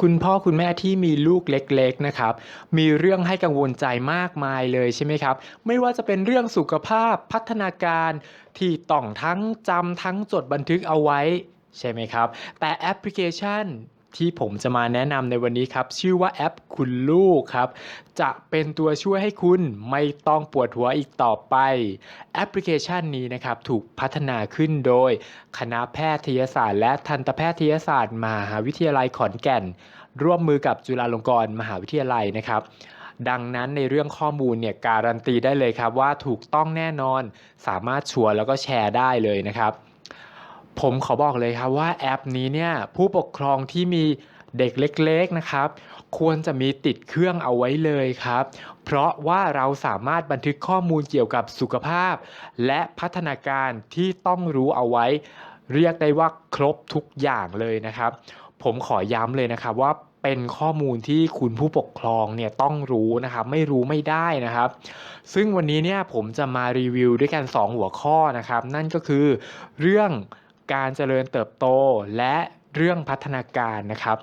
คุณพ่อคุณแม่ที่มีลูกเล็กๆนะครับมีเรื่องให้กังวลใจมากมายเลยใช่ไหมครับ ไม่ว่าจะเป็นเรื่องสุขภาพพัฒนาการที่ต้องทั้งจำทั้งจดบันทึกเอาไว้ใช่ไหมครับ แต่แอปพลิเคชัน ที่ผมจะมาแนะนำในวันนี้ครับ ชื่อว่าแอปคุณลูกครับ จะเป็นตัวช่วยให้คุณไม่ต้องปวดหัวอีกต่อไป แอปพลิเคชันนี้นะครับ ถูกพัฒนาขึ้นโดย คณะแพทยศาสตร์ และทันตแพทยศาสตร์มหาวิทยาลัยขอนแก่น ร่วมมือกับจุฬาลงกรณ์มหาวิทยาลัยนะครับดังนั้นในเรื่องข้อมูลเนี่ยการันตีได้เลยครับว่าถูกต้องแน่นอน สามารถชัวร์แล้วก็แชร์ได้เลยนะครับ ผมขอบอกเลยครับว่าแอปนี้เนี่ยผู้ปกครองที่มีเด็กเล็กๆนะครับ ควรจะมีติดเครื่องเอาไว้เลยครับ เพราะว่าเราสามารถบันทึกข้อมูลเกี่ยวกับสุขภาพ และพัฒนาการที่ต้องรู้เอาไว้ เรียกได้ว่าครบทุกอย่างเลยนะครับ ผมขอย้ำเลยนะครับว่าเป็นข้อมูลที่คุณผู้ปกครองเนี่ยต้องรู้นะครับ ไม่รู้ไม่ได้นะครับ ซึ่งวันนี้เนี่ยผมจะมารีวิวด้วยกัน 2 หัวข้อนะครับ นั่นก็คือเรื่อง การเจริญเติบโตและเรื่องพัฒนาการนะครับ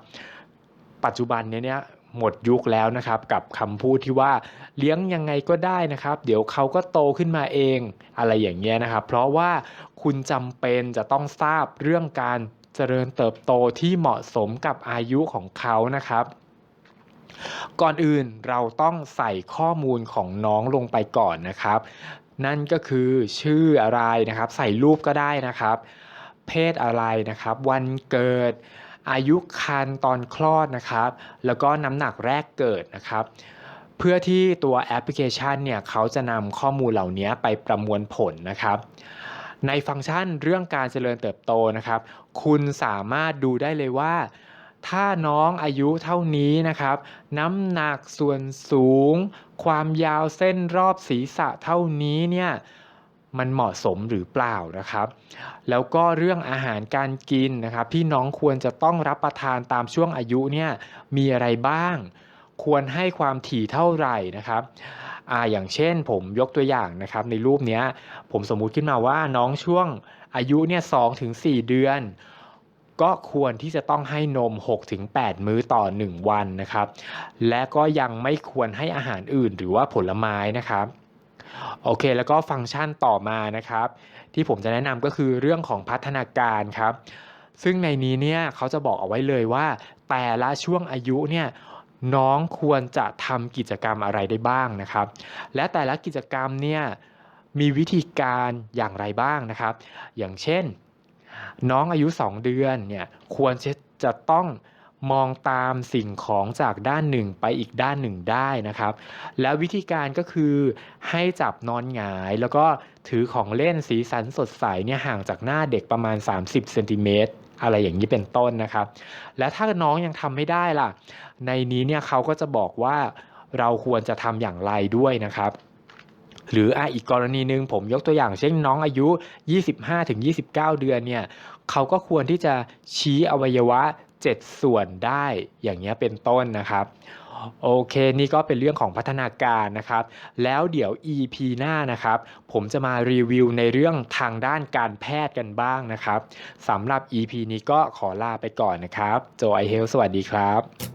ปัจจุบันเนี้เนี่ยหมดยุคแล้วนะครับกับคำพูดที่ว่าเลี้ยงยังไงก็ได้นะครับ เดี๋ยวเขาก็โตขึ้นมาเองอะไรอย่างเงี้ยนะครับ เพราะว่าคุณจำเป็นจะต้องทราบเรื่องการเจริญเติบโตที่เหมาะสมกับอายุของเขานะครับ ก่อนอื่นเราต้องใส่ข้อมูลของน้องลงไปก่อนนะครับ นั่นก็คือชื่ออะไรนะครับ ใส่รูปก็ได้นะครับ เพศอะไรนะครับ วันเกิด อายุครรภ์ตอนคลอดนะครับ แล้วก็น้ำหนักแรกเกิดนะครับ เพื่อที่ตัวแอปพลิเคชันเนี่ยเขาจะนำข้อมูลเหล่านี้ไปประมวลผลนะครับในฟังก์ชันเรื่องการเจริญเติบโตนะครับ คุณสามารถดูได้เลยว่า ถ้าน้องอายุเท่านี้นะครับ น้ำหนักส่วนสูง ความยาวเส้นรอบศีรษะเท่านี้เนี่ย มันเหมาะสมหรือเปล่านะครับ แล้วก็เรื่องอาหารการกินนะครับที่น้องควรจะต้องรับประทานตามช่วงอายุเนี่ยมีอะไรบ้าง ควรให้ความถี่เท่าไหร่นะครับอ่าอย่างเช่นผมยกตัวอย่างนะครับ ในรูปเนี้ยผมสมมุติขึ้นมาว่าน้องช่วงอายุเนี่ยสถึง4เดือน ก็ควรที่จะต้องให้นม 6-8 มื้อต่อ 1 วันนะครับ และก็ยังไม่ควรให้อาหารอื่นหรือว่าผลไม้นะครับ โอเค แล้วก็ฟังก์ชันต่อมานะครับ ที่ผมจะแนะนำก็คือเรื่องของพัฒนาการครับ ซึ่งในนี้เนี่ยเขาจะบอกเอาไว้เลยว่า แต่ละช่วงอายุเนี่ยน้องควรจะทำกิจกรรมอะไรได้บ้างนะครับ และแต่ละกิจกรรมเนี่ยมีวิธีการอย่างไรบ้างนะครับ อย่างเช่น น้องอายุ 2 เดือนเนี่ยควรจะจะต้อง มองตามสิ่งของจากด้านหนึ่งไปอีกด้านหนึ่งได้นะครับ แล้ววิธีการก็คือให้จับนอนหงาย แล้วก็ถือของเล่นสีสันสดใสเนี่ยห่างจากหน้าเด็กประมาณ 30เซนติเมตรอะไรอย่างนี้เป็นต้นนะครับ และถ้าน้องยังทำไม่ได้ล่ะ ในนี้เนี่ยเขาก็จะบอกว่าเราควรจะทำอย่างไรด้วยนะครับหรือออีกกรณีหนึ่งผมยกตัวอย่างเช่นน้องอายุ 25-29 เดือนเนี่ยเขาก็ควรที่จะชี้อวัยวะ 7 ส่วนได้อย่างเงี้ยเป็นต้นนะครับโอเค นี่ก็เป็นเรื่องของพัฒนาการนะครับ แล้วเดี๋ยว EP หน้านะครับ ผมจะมารีวิวในเรื่องทางด้านการแพทย์กันบ้างนะครับสำหรับ EP นี้ก็ขอลาไปก่อนนะครับ โจไอเฮลสวัสดีครับ